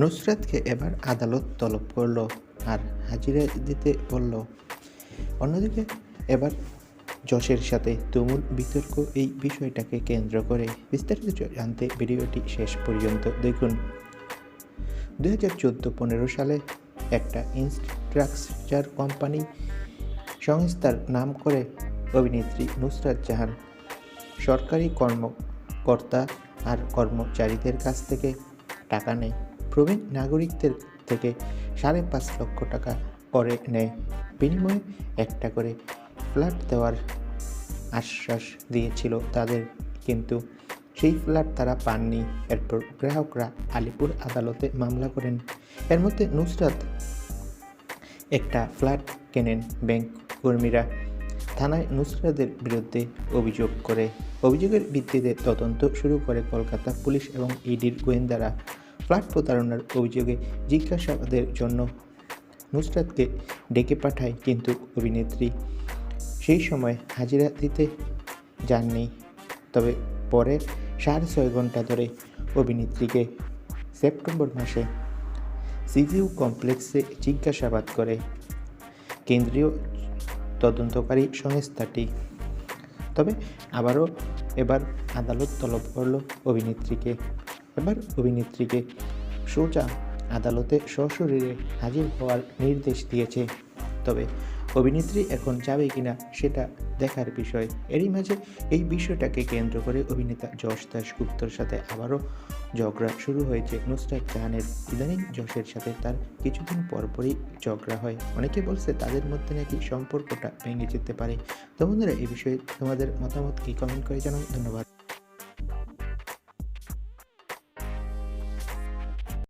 নুসরাতকে এবার আদালত তলব করল আর হাজিরা দিতে বলল, অন্যদিকে এবার যশের সাথে তুমুল বিতর্ক এই বিষয়টাকে কেন্দ্র করে বিস্তারিত জানতে ভিডিওটি শেষ পর্যন্ত দেখুন। দু হাজার চোদ্দ পনেরো সালে একটা ইনস্ট্রাকচার কোম্পানি সংস্থার নাম করে অভিনেত্রী নুসরাত জাহান সরকারি কর্মকর্তা আর কর্মচারীদের কাছ থেকে টাকা নেয়। প্রবীণ নাগরিকদের থেকে সাড়ে পাঁচ লক্ষ টাকা করে নেয়। বিনিময়ে একটা করে ফ্ল্যাট দেওয়ার আশ্বাস দিয়েছিল তাদের। কিন্তু সেই ফ্ল্যাট তারা পাননি। এরপর গ্রাহকরা আলিপুর আদালতে মামলা করেন। এর মধ্যে নুসরাত একটা ফ্ল্যাট কেনেন ব্যাংক কর্মীরা। থানায় নুসরাতের বিরুদ্ধে অভিযোগ করে। অভিযোগের ভিত্তিতে তদন্ত শুরু করে কলকাতা পুলিশ এবং ইডির গোয়েন্দারা। ফ্ল্যাট প্রতারণার অভিযোগে জিজ্ঞাসাবাদের জন্য নুসরাতকে ডেকে পাঠায় কিন্তু অভিনেত্রী। সেই সময় হাজিরা দিতে যাননি, তবে পরে সাড়ে ছয় ঘণ্টা ধরে অভিনেত্রীকে সেপ্টেম্বর মাসে সিজিউ কমপ্লেক্সে জিজ্ঞাসাবাদ করে কেন্দ্রীয় তদন্তকারী সংস্থাটি। তবে আবারও এবার আদালত তলব করল অভিনেত্রীকে। এবার অভিনেত্রীকে সোজা আদালতে সশরীরে হাজির হওয়ার নির্দেশ দিয়েছে। তবে অভিনেত্রী এখন যাবে কিনা সেটা দেখার বিষয়। এরই মাঝে এই বিষয়টাকে কেন্দ্র করে অভিনেতা যশ দাশগুপ্তর সাথে আবারও ঝগড়া শুরু হয়েছে নুসরাত জাহানের। ইদানিং যশের সাথে তার কিছুদিন পরপরই ঝগড়া হয়। অনেকে বলছে তাদের মধ্যে নাকি সম্পর্কটা ভেঙে যেতে পারে। তো বন্ধুরা এই বিষয়ে তোমাদের মতামত কি? কমেন্ট করে জানাও। ধন্যবাদ।